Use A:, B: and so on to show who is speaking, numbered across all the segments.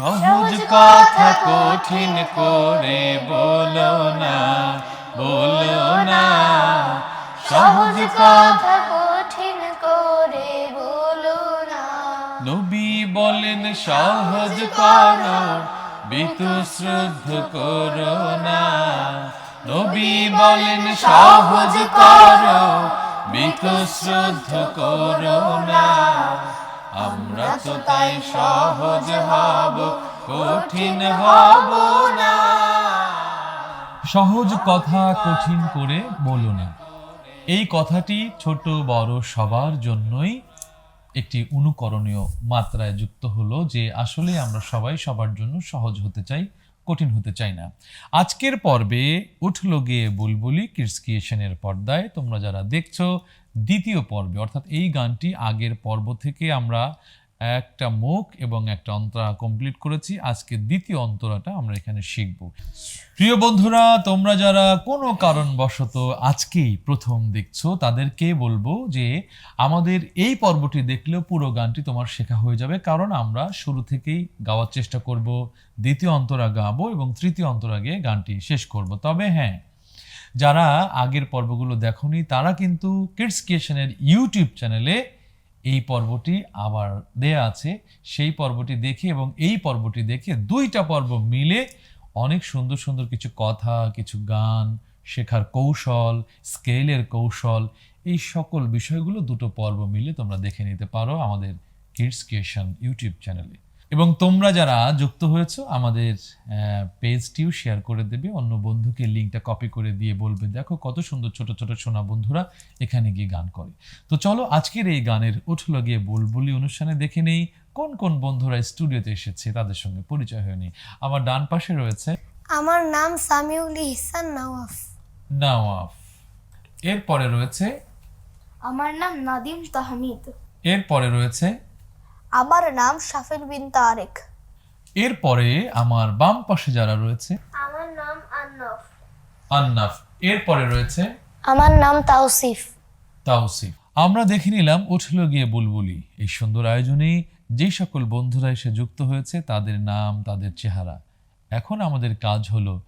A: সহজ কথা কঠিন করে বলো না বলো না। সহজ কথা
B: কঠিন করে বলো না।
A: নবী বলেন সহজ করো বিতু শ্রদ্ধ করো না। নবী বলেন সহজ করো বিতু শ্রদ্ধ করো না। আমরা তো তাই সহজ হব, কঠিন হব না। সহজ কথা কঠিন করে বলো না। এই কথাটি ছোট বড় সবার জন্যই একটি অনুকরণীয় মাত্রায় যুক্ত হলো যে আসলে আমরা সবাই সবার জন্য সহজ হতে চাই কঠিন হতে চাই না। আজকের পর্বে উঠল গিয়ে বুলবুলি কিডস ক্রিয়েশনের পর্দায়। তোমরা যারা দেখছ দ্বিতীয় পর্বে, অর্থাৎ এই গানটি আগের পর্ব থেকে আমরা একটা মুখ এবং একটা অন্তরা কমপ্লিট করেছি। আজকে দ্বিতীয় অন্তরাটা আমরা এখানে শিখব। প্রিয় বন্ধুরা, তোমরা যারা কোনো কারণবশত আজকেই প্রথম দেখছ, তাদেরকে বলব যে আমাদের এই পর্বটি দেখলেও পুরো গানটি তোমার শেখা হয়ে যাবে। কারণ আমরা শুরু থেকেই গাওয়ার চেষ্টা করব, দ্বিতীয় অন্তরা গাবো এবং তৃতীয় অন্তরাগে গানটি শেষ করব। তবে হ্যাঁ যারা আগের পর্বগুলো দেখোনি, তারা কিন্তু কিডস ক্রিয়েশনের ইউটিউব চ্যানেলে এই পর্বটি আবার দেয়া আছে। সেই পর্বটি দেখে এবং এই পর্বটি দেখে দুইটা পর্ব মিলে অনেক সুন্দর সুন্দর কিছু কথা, কিছু গান, শেখার কৌশল, স্কেলের কৌশল, এই সকল বিষয়গুলো দুটো পর্ব মিলে তোমরা দেখে নিতে পারো আমাদের কিডস ক্রিয়েশন ইউটিউব চ্যানেলে এবং তোমরা যারা যুক্ত হয়েছো আমাদের পেজটিও শেয়ার করে দেবে। অন্য বন্ধুকে লিঙ্কটা কপি করে দিয়ে বলবে দেখো কত সুন্দর ছোট ছোট সোনা বন্ধুরা এখানে গিয়ে গান করে। তো চলো আজকের এই গানের উঠল গিয়ে বুলবুলি অনুষ্ঠানে দেখে নেই কোন কোন বন্ধুরা স্টুডিওতে এসেছে তাদের সঙ্গে পরিচয় হয়নি। আমার ডান পাশে রয়েছে
B: আমার নাম সামিউল ইহসান নওয়াফ।
A: নওয়াফ। এরপরে রয়েছে
B: আমার নাম নাদিম তাহমিদ।
A: এরপরে রয়েছে
B: আমার নাম শাফিল বিন তারেক।
A: এরপরে আমার বাম পাশে যারা রয়েছে
B: আমার নাম আন্নফ।
A: আন্নাফ। এরপরে রয়েছে
B: আমার নাম তাওসিফ।
A: তাওসিফ। আমরা দেখে নিলাম উঠল গিয়ে বুলবুলি। এই সুন্দর আয়োজনে যে সকল বন্ধুরা এসে যুক্ত হয়েছে তাদের নাম তাদের চেহারা। এখন আমাদের কাজ হলো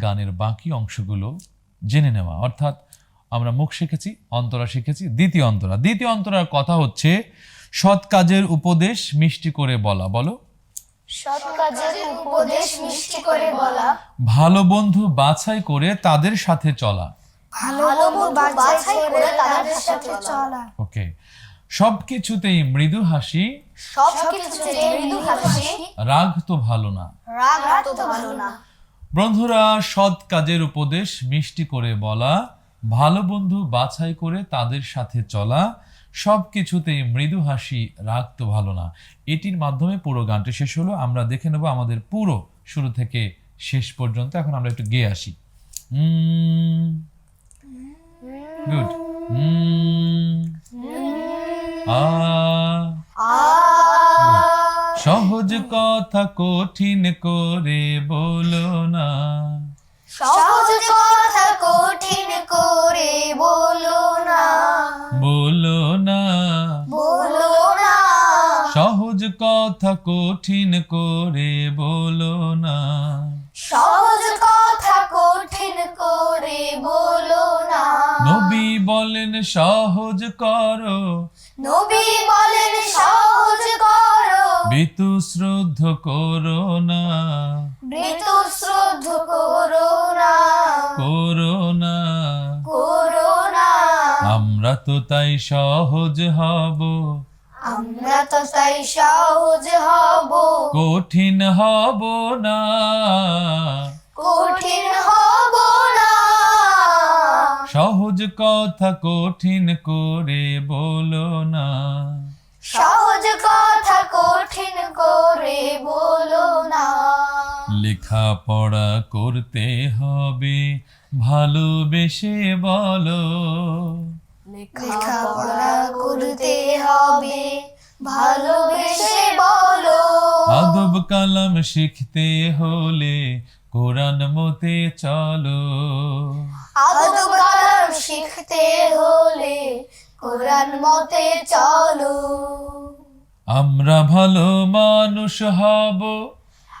A: গানের বাকি অংশগুলো জেনে নেওয়া। অর্থাৎ আমরা মুখ শিখেছি অন্তরা শিখেছি দ্বিতীয় অন্তরা। দ্বিতীয় অন্তরার কথা হচ্ছে সৎ কাজের উপদেশ মিষ্টি করে বলা বলো।
B: সৎ কাজের উপদেশ মিষ্টি করে বলা।
A: ভালো বন্ধু বাছাই করে তাদের সাথে চলা।
B: ভালো বন্ধু বাছাই করে তাদের সাথে চলা।
A: ওকে। সব কিছুতেই মৃদু হাসি।
B: মৃদু হাসি।
A: রাগ তো ভালো না।
B: রাগ তো ভালো না।
A: বন্ধুরা সৎ কাজের উপদেশ মিষ্টি করে বলা ভালো বন্ধু বাছাই করে তাদের সাথে চলা সব কিছুতেই মৃদু হাসি রাগ তো ভালো না। এটির মাধ্যমে পুরো গানটি শেষ হলো। আমরা দেখে নেব আমাদের পুরো শুরু থেকে শেষ পর্যন্ত। এখন আমরা একটু গেয়ে আসি। গুড সহজ কথা কঠিন করে বলো না।
B: সহজ কথা কঠিন করে বলো না।
A: সহজ কথা কঠিন করে বলো না। নবী বলেন সহজ করো।
B: নবী বলেন সহজ করো।
A: বিতু শ্রদ্ধ করো না।
B: মৃত শ্রদ্ধ করো না।
A: করো না।
B: করো না।
A: আমরা তো তাই সহজ হব।
B: তাই সহজ হব।
A: কঠিন হব না।
B: কঠিন হব না।
A: সহজ কথা কঠিন করে বলো না।
B: সহজ কথা কঠিন করে বলো না।
A: লেখাপড়া করতে হবে ভালোবেসে বলো।
B: লেখাপড়া করতে হবে। ভালোবেসে বলো।
A: আদব কালাম শিখতে হলে কোরআন মতে চলো।
B: আদব কালাম শিখতে হলে কোরআন মতে চলো।
A: আমরা ভালো মানুষ হব।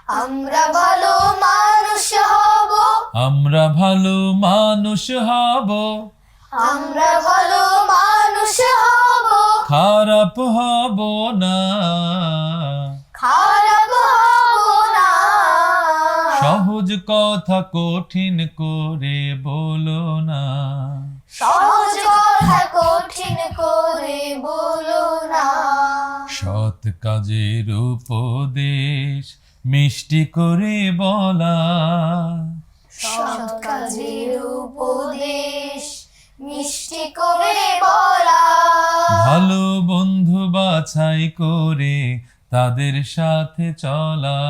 B: আমরা ভালো মানুষ হব।
A: আমরা ভালো মানুষ হব।
B: আমরা ভালো মানুষ হব।
A: খারাপ হব না।
B: খারাপ হব না।
A: সহজ কথা কঠিন করে বলো না।
B: সহজ কথা কঠিন করে বলো না।
A: সৎ কাজের উপদেশ মিষ্টি করে বলা।
B: সৎ কাজের উপদেশ মিষ্টি করে বলা।
A: ভালো বন্ধু বাছাই করে তাদের সাথে চলা।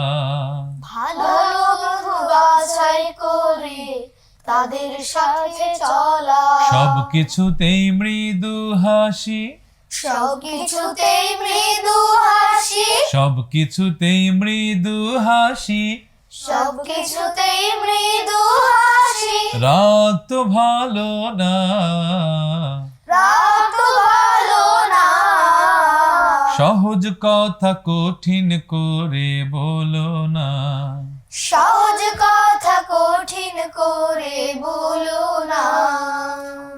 B: ভালো বন্ধু বাছাই করে তাদের সাথে চলা।
A: সব কিছুতেই মৃদু হাসি।
B: সব কিছুতেই মৃদু হাসি।
A: সব কিছুতেই মৃদু হাসি।
B: মৃদু হাসি।
A: রাগ তো ভালো না।
B: রাত ভালো না।
A: সহজ কথা কঠিন করে বলো না।
B: সহজ কথা কঠিন করে বলো না।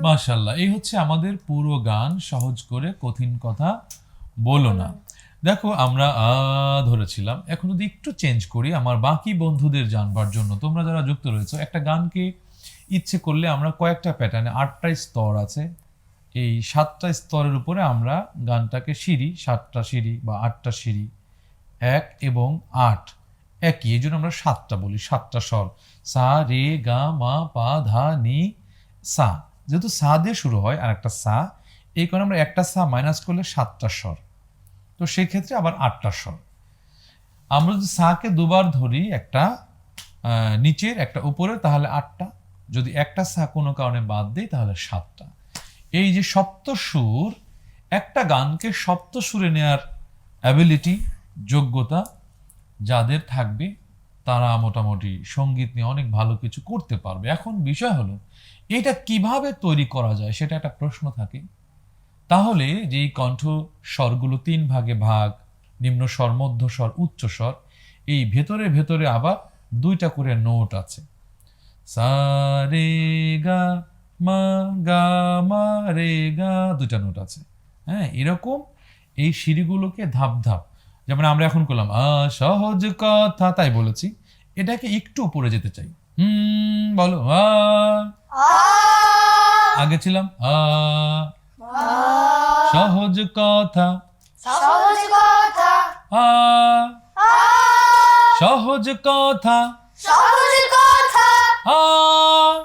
A: মাশাল্লাহ এই হচ্ছে আমাদের পুরো গান সহজ করে কঠিন কথা বলো না। দেখো, আমরা ধরেছিলাম। এখন যদি একটু চেঞ্জ করি, আমার বাকি বন্ধুদের জানবার জন্য, তোমরা যারা যুক্ত রয়েছো, একটা গানকে ইচ্ছে করলে আমরা কয়েকটা প্যাটার্নে আটটা স্তর আছে। এই সাতটা স্তরের উপরে আমরা গানটাকে সিঁড়ি, সাতটা সিঁড়ি বা আটটা সিঁড়ি, এক এবং আট একই। এই জন্য আমরা সাতটা বলি, সাতটা স্বর। সা, রে, গা, মা, পা, ধা, নি, সা। যেহেতু সা দিয়ে শুরু হয় আর একটা সা, এই কারণে আমরা একটা সা মাইনাস করলে সাতটা স্বর। তো সেই ক্ষেত্রে আবার আটটা স্বর। আমরা যদি সাকে দুবার ধরি একটা নিচের, একটা উপরে তাহলে আটটা। যদি একটা সা কোনো কারণে বাদ দিই, তাহলে সাতটা। এই যে সপ্ত সুর, একটা গানকে সপ্ত সুরে নেয়ার অ্যাবিলিটি যোগ্যতা যাদের থাকবে, তারা মোটামুটি সংগীত নিয়ে অনেক ভালো কিছু করতে পারবে। এখন বিষয় হলো, এটা কীভাবে তৈরি করা যায়, সেটা একটা প্রশ্ন থাকে। তাহলে যে এই কণ্ঠ স্বরগুলো তিন ভাগে ভাগ নিম্ন স্বর মধ্য স্বর উচ্চ স্বর এই ভেতরে ভেতরে আবার দুইটা করে নোট আছে। সা রে গা মা গা মা রে গা দুটা নোট আছে। হ্যাঁ এরকম এই সিঁড়িগুলোকে ধাপ ধাপ। যেমন আমরা এখন করলাম সহজ কথা তাই বলেছি। এটাকে একটু উপরে যেতে চাই। হুম বলো আগে ছিলাম আ। সহজ কথা।
B: সহজ কথা।
A: আ। সহজ কথা।
B: সহজ কথা।
A: আ।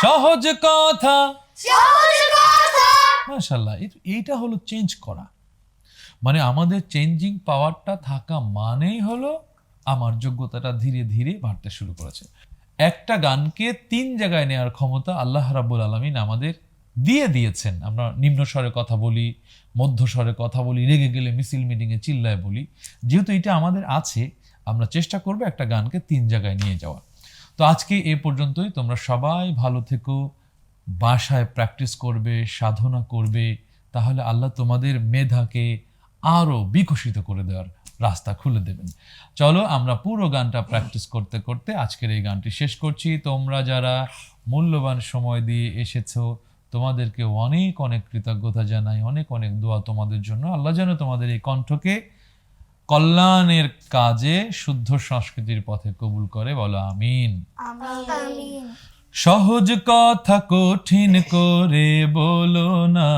A: সহজ কথা।
B: সহজ কথা।
A: মাশাল্লাহ এই- এইটা হলো চেঞ্জ করা। মানে আমাদের চেঞ্জিং পাওয়ারটা থাকা মানেই হলো আমার যোগ্যতাটা ধীরে ধীরে বাড়তে শুরু করেছে। একটা গানকে তিন জায়গায় নেওয়ার ক্ষমতা আল্লাহ রাব্বুল আলমিন আমাদের দিয়ে দিয়েছেন। আমরা নিম্ন স্বরে কথা বলি, মধ্য স্বরে কথা বলি, রেগে গেলে মিছিল মিটিংয়ে চিল্লায় বলি। যেহেতু এটা আমাদের আছে, আমরা চেষ্টা করব একটা গানকে তিন জায়গায় নিয়ে যাওয়া তো আজকে এ পর্যন্তই। তোমরা সবাই ভালো থেকো, বাসায় প্র্যাকটিস করবে, সাধনা করবে, তাহলে আল্লাহ তোমাদের মেধাকে আরও বিকশিত করে দেওয়ার রাস্তা খুলে দেবেন। চলো আমরা পুরো গানটা প্র্যাকটিস করতে করতে আজকের এই গানটি শেষ করছি। তোমরা যারা মূল্যবান সময় দিয়ে এসেছ তোমাদেরকে অনেক অনেক কৃতজ্ঞতা জানাই অনেক অনেক দোয়া তোমাদের জন্য। আল্লাহ যেন তোমাদের এই কণ্ঠকে কল্যাণের কাজে শুদ্ধ সংস্কৃতির পথে কবুল করে। বলো আমিন। সহজ কথা কঠিন করে বলো না।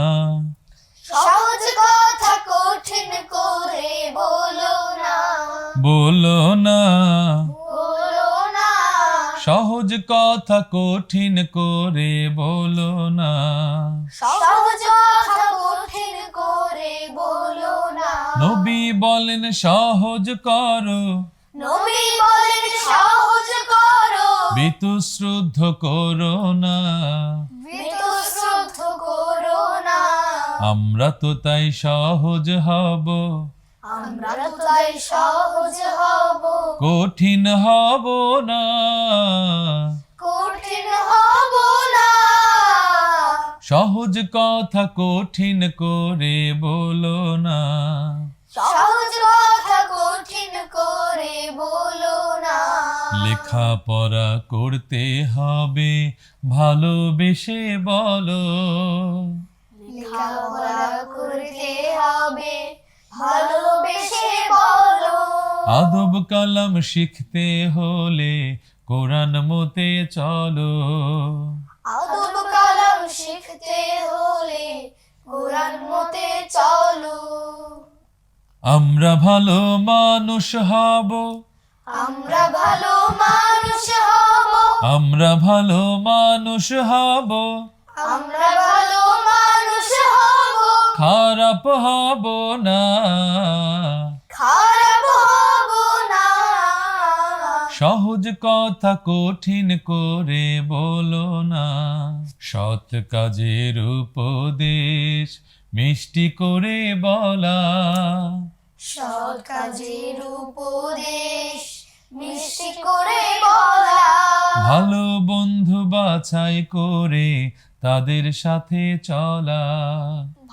B: সহজ কথা কঠিন করে বলো না।
A: বলো না। সহজ কথা কঠিন করে বলো না।
B: সহজ কথা কঠিন করে বলো না।
A: নবী বলেন সহজ করো।
B: নবী বলেন সহজ করো।
A: বিতুশ্রুদ্ধ করো না।
B: বিতশ্রদ্ধ করো না।
A: আমরা তো তাই সহজ হব।
B: আমরা তো তাই সহজ হব।
A: কঠিন হব না।
B: কঠিন হব না।
A: সহজ কথা কঠিন করে বলো না।
B: সহজ কথা কঠিন করে বলো না।
A: লেখাপড়া করতে হবে ভালোবেসে বলো।
B: লেখাপড়া করতে হবে ভালোবেসে বলো।
A: আদব কালাম শিখতে হলে কোরআন মতে চলো।
B: আদব কালাম শিখতে হলে কোরআন মতে চলো।
A: আমরা ভালো মানুষ হব।
B: আমরা ভালো মানুষ হব।
A: আমরা ভালো মানুষ হব।
B: আমরা ভালো
A: খারাপ হব না।
B: খারাপ হব না।
A: সহজ কথা কঠিন করে বলো না। সৎ কাজের উপদেশ মিষ্টি করে বলা।
B: সৎ কাজের উপদেশ মিষ্টি করে বলা।
A: ভালো বন্ধু বাছাই করে তাদের সাথে চলা।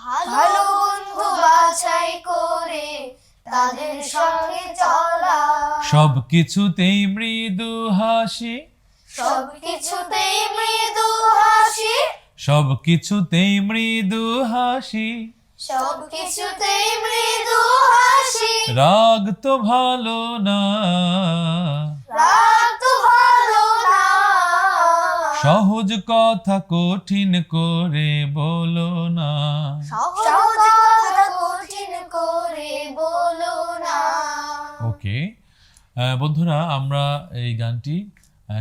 B: ভালো বন্ধু বাছাই করে তাদের সঙ্গে চলা।
A: সব কিছুতেই মৃদু হাসি।
B: সব কিছুতেই মৃদু হাসি।
A: সব কিছুতেই মৃদু হাসি।
B: সব কিছুতেই মৃদু হাসি।
A: রাগ তো ভালো না।
B: রাগ ভালো না
A: সহজ কথা কঠিন করে বলো না।
B: সহজ কথা কঠিন করে বলো না।
A: ওকে বন্ধুরা আমরা এই গানটি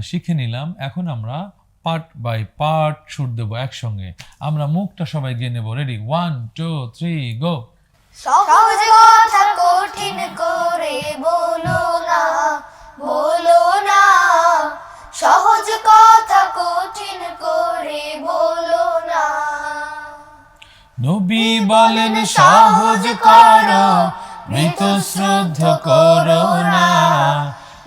A: শিখে নিলাম। এখন আমরা পার্ট বাই পার্ট সুর দেবো একসঙ্গে। আমরা মুখটা সবাই গিয়ে নেব। Ready one two three go
B: সহজ কথা সহজ করো,
A: মৃত শ্রদ্ধ করো না।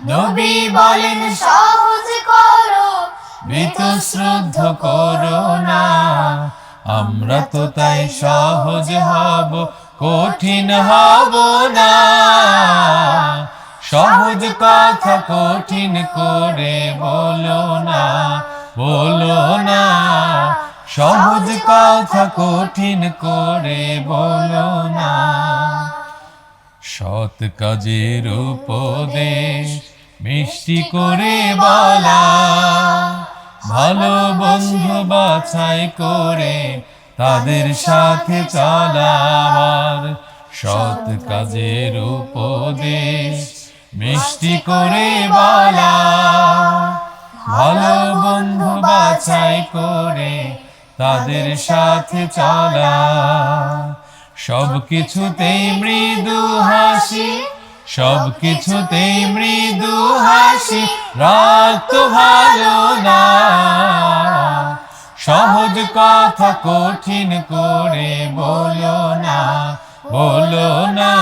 A: নবী বলেন,
B: সহজ করো
A: শ্রদ্ধ করো না। আমরা তো তাই সহজ হব, কঠিন হব না। সহজ কথা কঠিন করে বলো না বলো না। সহজ কথা কঠিন করে বলো না। সৎ কাজের উপদেশ মিষ্টি করে বলা। ভালো বন্ধু বাছাই করে তাদের সাথে চলাবার সৎ কাজের উপদেশ মিষ্টি করে বলা। ভালো বন্ধু বাছাই করে তাদের সাথে চলা। সব কিছুতেই মৃদু হাসি, সব কিছুতেই মৃদু হাসি রাগ তো ভালো না। সহজ কথা কঠিন করে বলো না বলো না।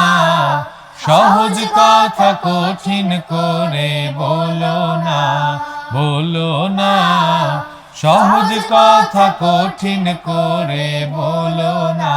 A: সহজ কথা কঠিন করে বলো না বলো না। সহজ কথা কঠিন করে বলো না।